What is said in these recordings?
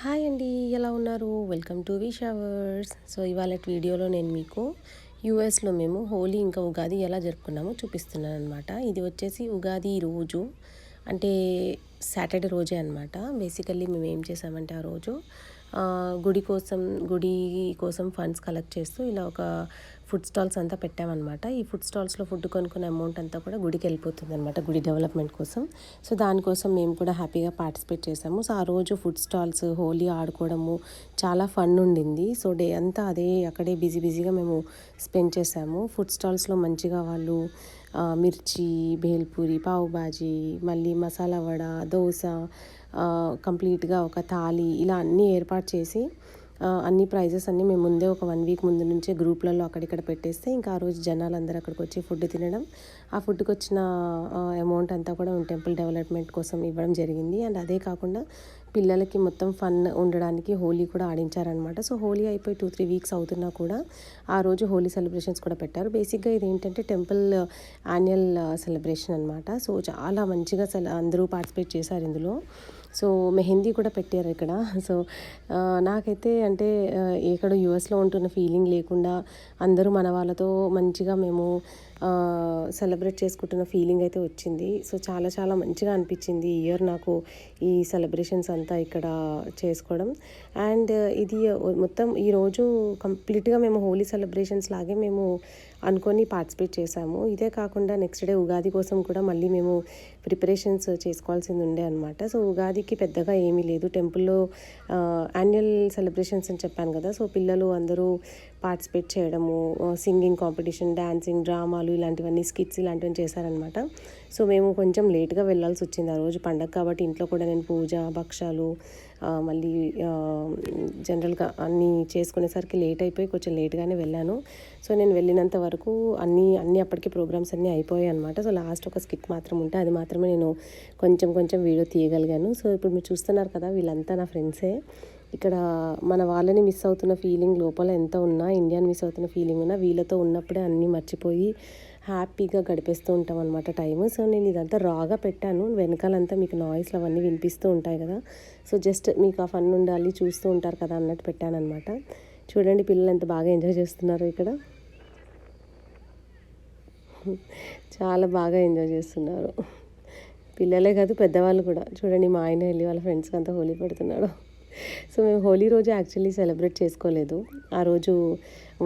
Hi అండి ఎలా ఉన్నారు? Welcome to V showers so ఇవాళ వీడియోలో నేను మీకు యూఎస్లో మేము హోలీ ఇంకా ఉగాది ఎలా జరుపుకున్నామో చూపిస్తున్నాను అనమాట ఇది వచ్చేసి ఉగాది రోజు అంటే సాటర్డే రోజే అనమాట బేసికల్లీ మేము ఏం చేసామంటే ఆ రోజు గుడి కోసం గుడి కోసం ఫండ్స్ కలెక్ట్ చేస్తూ ఇలా ఒక ఫుడ్ స్టాల్స్ అంతా పెట్టామన్నమాట. ఈ ఫుడ్ స్టాల్స్లో ఫుడ్ కొనుక్కున్న అమౌంట్ అంతా కూడా గుడికి వెళ్ళిపోతుంది అనమాట గుడి డెవలప్మెంట్ కోసం. సో దానికోసం మేము కూడా హ్యాపీగా పార్టిసిపేట్ చేసాము. సో ఆ రోజు ఫుడ్ స్టాల్స్ హోలీ ఆడుకోవడము చాలా ఫన్ ఉండింది. సో డే అంతా అదే అక్కడే బిజీ బిజీగా మేము స్పెండ్ చేసాము. ఫుడ్ స్టాల్స్లో మంచిగా వాళ్ళు మిర్చి భేల్పూరి పావు బాజీ మళ్ళీ మసాలా వడ దోశ కంప్లీట్గా ఒక థాలి ఇలా అన్నీ ఏర్పాటు చేసి అన్ని ప్రైజెస్ అన్నీ మేము ముందే ఒక వన్ వీక్ ముందు నుంచే గ్రూప్లలో అక్కడిక్కడ పెట్టేస్తే ఇంకా ఆ రోజు జనాలు అందరూ అక్కడికి వచ్చి ఫుడ్ తినడం. ఆ ఫుడ్కి వచ్చిన అమౌంట్ అంతా కూడా టెంపుల్ డెవలప్మెంట్ కోసం ఇవ్వడం జరిగింది. అండ్ అదే కాకుండా పిల్లలకి మొత్తం ఫన్ ఉండడానికి హోలీ కూడా ఆడించారనమాట సో హోలీ అయిపోయి టూ త్రీ వీక్స్ అవుతున్నా కూడా ఆ రోజు హోలీ సెలబ్రేషన్స్ కూడా పెట్టారు. బేసిక్గా ఇది ఏంటంటే టెంపుల్ యాన్యువల్ సెలబ్రేషన్ అనమాట సో చాలా మంచిగా సెల అందరూ పార్టిసిపేట్ చేశారు ఇందులో. సో మెహందీ కూడా పెట్టారు ఇక్కడ. సో నాకైతే అంటే ఇక్కడ యుఎస్లో ఉంటున్న ఫీలింగ్ లేకుండా అందరూ మన వాళ్ళతో మంచిగా మేము సెలబ్రేట్ చేసుకుంటున్న ఫీలింగ్ అయితే వచ్చింది. సో చాలా చాలా మంచిగా అనిపించింది ఈ ఇయర్ నాకు ఈ సెలబ్రేషన్స్ అంతా ఇక్కడ చేసుకోవడం. అండ్ ఇది మొత్తం ఈరోజు కంప్లీట్గా మేము హోలీ సెలబ్రేషన్స్ లాగే మేము అనుకొని పార్టిసిపేట్ చేశాము ఇదే కాకుండా నెక్స్ట్ డే ఉగాది కోసం కూడా మళ్ళీ మేము ప్రిపరేషన్స్ చేసుకోవాల్సింది ఉండే అనమాట సో ఉగాదికి పెద్దగా ఏమీ లేదు. టెంపుల్లో యాన్యువల్ సెలబ్రేషన్స్ అని చెప్పాను కదా. సో పిల్లలు అందరూ పార్టిసిపేట్ చేయడము సింగింగ్ కాంపిటీషన్ డ్యాన్సింగ్ డ్రామాలు ఇలాంటివన్నీ స్కిట్స్ ఇలాంటివన్నీ చేశారనమాట సో మేము కొంచెం లేట్గా వెళ్ళాల్సి వచ్చింది ఆ రోజు పండగ కాబట్టి ఇంట్లో కూడా నేను పూజ భక్షాలు మళ్ళీ జనరల్గా అన్నీ చేసుకునేసరికి లేట్ అయిపోయి కొంచెం లేట్గానే వెళ్ళాను. సో నేను వెళ్ళినంత వరకు అన్నీ అన్నీ అప్పటికి ప్రోగ్రామ్స్ అన్నీ అయిపోయాయి అనమాట సో లాస్ట్ ఒక స్కిట్ మాత్రం ఉంటే అది మాత్రమే నేను కొంచెం కొంచెం వీడియో తీయగలిగాను. సో ఇప్పుడు మీరు చూస్తున్నారు కదా వీళ్ళంతా నా ఫ్రెండ్సే ఇక్కడ మన వాళ్ళని మిస్ అవుతున్న ఫీలింగ్ లోపల ఎంత ఉన్నా ఇండియాని మిస్ అవుతున్న ఫీలింగ్ ఉన్నా వీళ్ళతో ఉన్నప్పుడే అన్నీ మర్చిపోయి హ్యాపీగా గడిపేస్తూ ఉంటాం అనమాట టైము సో నేను ఇదంతా రాగా పెట్టాను. వెనకాలంతా మీకు నాయిస్లు అవన్నీ వినిపిస్తూ ఉంటాయి కదా. సో జస్ట్ మీకు ఆ ఫన్ ఉండాలి చూస్తూ ఉంటారు కదా అన్నట్టు పెట్టాను అనమాట చూడండి పిల్లలు ఎంత బాగా ఎంజాయ్ చేస్తున్నారు ఇక్కడ. చాలా బాగా ఎంజాయ్ చేస్తున్నారు. పిల్లలే కాదు పెద్దవాళ్ళు కూడా. చూడండి మా ఆయన వెళ్ళి వాళ్ళ ఫ్రెండ్స్కి అంతా హోలీ పెడుతున్నాడు. సో మేము హోలీ రోజు యాక్చువల్లీ సెలబ్రేట్ చేసుకోలేదు. ఆ రోజు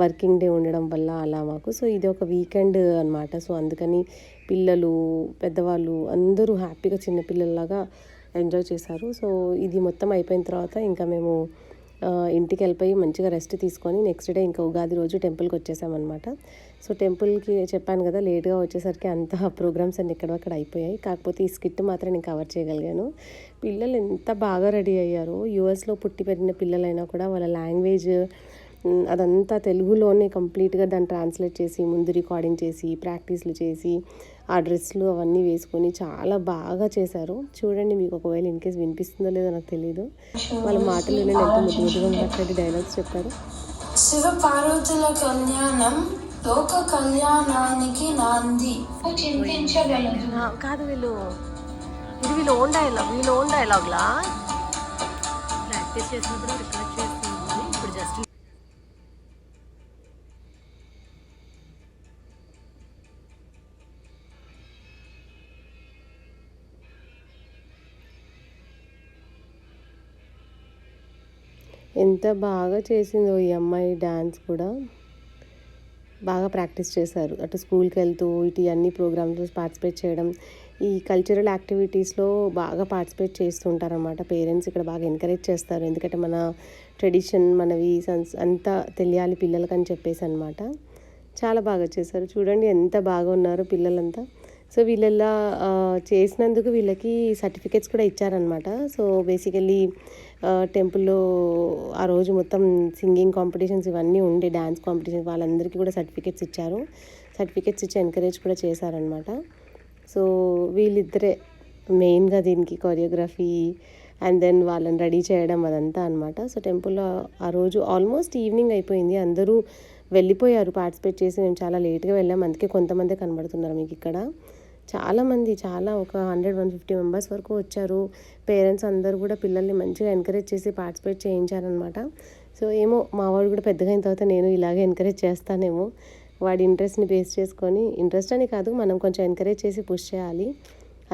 వర్కింగ్ డే ఉండడం వల్ల అలా మాకు. సో ఇది ఒక వీకెండ్ అనమాట సో అందుకని పిల్లలు పెద్దవాళ్ళు అందరూ హ్యాపీగా చిన్నపిల్లల్లాగా ఎంజాయ్ చేశారు. సో ఇది మొత్తం అయిపోయిన తర్వాత ఇంకా మేము ఇంటికి వెళ్ళిపోయి మంచిగా రెస్ట్ తీసుకొని నెక్స్ట్ డే ఇంకా ఉగాది రోజు టెంపుల్కి వచ్చేసామన్నమాట. సో టెంపుల్కి చెప్పాను కదా లేట్గా వచ్చేసరికి అంత ప్రోగ్రామ్స్ అన్ని ఎక్కడక్కడ అయిపోయాయి. కాకపోతే ఈ స్కిట్ మాత్రం నేను కవర్ చేయగలిగాను. పిల్లలు ఎంత బాగా రెడీ అయ్యారో. యూఎస్లో పుట్టి పెరిగిన పిల్లలైనా కూడా వాళ్ళ లాంగ్వేజ్ అదంతా తెలుగులోనే కంప్లీట్గా దాన్ని ట్రాన్స్లేట్ చేసి ముందు రికార్డింగ్ చేసి ప్రాక్టీస్లు చేసి ఆ డ్రెస్లు అవన్నీ వేసుకొని చాలా బాగా చేశారు. చూడండి మీకు ఒకవేళ ఇన్ కేస్ వినిపిస్తుందో లేదో నాకు తెలియదు వాళ్ళ మాటలు నేను ఎంత ముద్దు ముద్దుగా మాట్లాడి డైలాగ్స్ చెప్పారు. శివ పార్వతుల కళ్యాణం లోక కళ్యాణానికి నాంది. చింతించగలదు కాదు వీళ్ళు ఇది వీళ్ళు ఓన్ డైలాగ్ వీళ్ళు ఓన్ డైలాగ్లా ప్రాక్టీస్ చేసినప్పుడు ఎంత బాగా చేసిందో ఈ అమ్మాయి డ్యాన్స్ కూడా. బాగా ప్రాక్టీస్ చేశారు. అటు స్కూల్కి వెళ్తూ ఇటు అన్ని ప్రోగ్రామ్స్ పార్టిసిపేట్ చేయడం ఈ కల్చరల్ యాక్టివిటీస్లో బాగా పార్టిసిపేట్ చేస్తూ పేరెంట్స్ ఇక్కడ బాగా ఎంకరేజ్ చేస్తారు. ఎందుకంటే మన ట్రెడిషన్ మనవి సన్స్ అంతా తెలియాలి పిల్లలకని చెప్పేసి అనమాట చాలా బాగా చేశారు. చూడండి ఎంత బాగా ఉన్నారు పిల్లలంతా. సో వీళ్ళలా చేసినందుకు వీళ్ళకి సర్టిఫికెట్స్ కూడా ఇచ్చారనమాట సో బేసికలీ టెంపుల్లో ఆ రోజు మొత్తం సింగింగ్ కాంపిటీషన్స్ ఇవన్నీ ఉండే డ్యాన్స్ కాంపిటీషన్ వాళ్ళందరికీ కూడా సర్టిఫికెట్స్ ఇచ్చారు. సర్టిఫికెట్స్ ఇచ్చి ఎంకరేజ్ కూడా చేశారనమాట సో వీళ్ళిద్దరే మెయిన్గా దీనికి కొరియోగ్రఫీ అండ్ దెన్ వాళ్ళని రెడీ చేయడం అదంతా అనమాట సో టెంపుల్లో ఆ రోజు ఆల్మోస్ట్ ఈవినింగ్ అయిపోయింది. అందరూ వెళ్ళిపోయారు పార్టిసిపేట్ చేసి. మేము చాలా లేట్గా వెళ్ళాం. అందుకే కొంతమందే కనబడుతున్నారు మీకు ఇక్కడ చాలామంది చాలా ఒక హండ్రెడ్ వన్ ఫిఫ్టీ మెంబర్స్ వరకు వచ్చారు. పేరెంట్స్ అందరూ కూడా పిల్లల్ని మంచిగా ఎంకరేజ్ చేసి పార్టిసిపేట్ చేయించారనమాట సో ఏమో మా వాడు కూడా పెద్దగా అయిన తర్వాత నేను ఇలాగే ఎంకరేజ్ చేస్తానేమో. వాడి ఇంట్రెస్ట్ని బేస్ చేసుకొని ఇంట్రెస్ట్ అని కాదు మనం కొంచెం ఎంకరేజ్ చేసి పుష్ చేయాలి.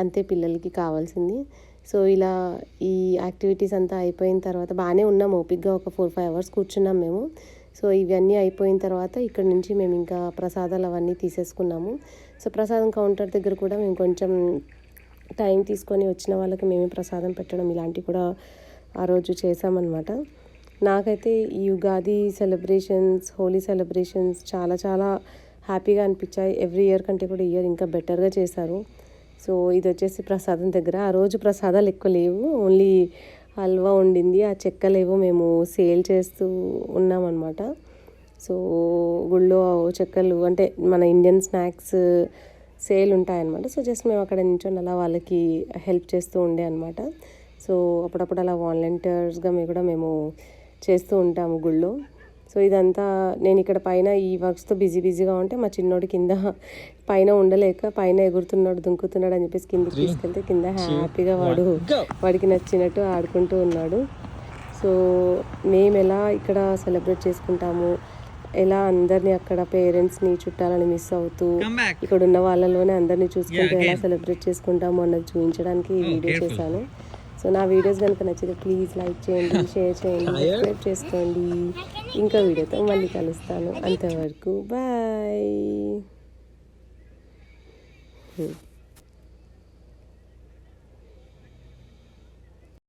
అంతే పిల్లలకి కావాల్సింది. సో ఇలా ఈ యాక్టివిటీస్ అంతా అయిపోయిన తర్వాత బాగానే ఉన్నాం. ఓపిక్గా ఒక ఫోర్ ఫైవ్ అవర్స్ కూర్చున్నాం మేము. సో ఇవన్నీ అయిపోయిన తర్వాత ఇక్కడ నుంచి మేము ఇంకా ప్రసాదాలు అవన్నీ తీసేసుకున్నాము. సో ప్రసాదం కౌంటర్ దగ్గర కూడా మేము కొంచెం టైం తీసుకొని వచ్చిన వాళ్ళకి మేమే ప్రసాదం పెట్టడం ఇలాంటివి కూడా ఆ రోజు చేసామన్నమాట నాకైతే ఈ ఉగాది సెలబ్రేషన్స్ హోలీ సెలబ్రేషన్స్ చాలా చాలా హ్యాపీగా అనిపించాయి. ఎవ్రీ ఇయర్ కంటే కూడా ఇయర్ ఇంకా బెటర్గా చేశారు. సో ఇది వచ్చేసి ప్రసాదం దగ్గర. ఆ రోజు ప్రసాదాలు ఎక్కువ లేవు. ఓన్లీ హల్వా ఉండింది. ఆ చెక్కలేవో మేము సేల్ చేస్తూ ఉన్నామన్నమాట. సో గుళ్ళో చెక్కలు అంటే మన ఇండియన్ స్నాక్స్ సేల్ ఉంటాయన్నమాట. సో జస్ట్ మేము అక్కడ నించొని అలా వాళ్ళకి హెల్ప్ చేస్తూ ఉండే అనమాట సో అప్పుడప్పుడు అలా వాలంటీర్స్గా మేము కూడా మేము చేస్తూ ఉంటాము గుళ్ళో. సో ఇదంతా నేను ఇక్కడ పైన ఈ వర్క్స్తో బిజీ బిజీగా ఉంటే మా చిన్నోడు కింద పైన ఉండలేక పైన ఎగురుతున్నాడు దుంకుతున్నాడు అని చెప్పేసి కిందకి తీసుకెళ్తే కింద హ్యాపీగా వాడు వాడికి నచ్చినట్టు ఆడుకుంటూ ఉన్నాడు. సో మేము ఎలా ఇక్కడ సెలబ్రేట్ చేసుకుంటాము ఎలా అందరినీ అక్కడ పేరెంట్స్ని చుట్టాలని మిస్ అవుతూ ఇక్కడ ఉన్న వాళ్ళలోనే అందరినీ చూసుకుంటూ ఎలా సెలబ్రేట్ చేసుకుంటాము అన్నది చూపించడానికి ఈ వీడియో చేశాను. సో నా వీడియోస్ కనుక నచ్చితే ప్లీజ్ లైక్ చేయండి షేర్ చేయండి సబ్స్క్రైబ్ చేసుకోండి. ఇంకా వీడియోతో మళ్ళీ కలుస్తాను. అంతవరకు బాయ్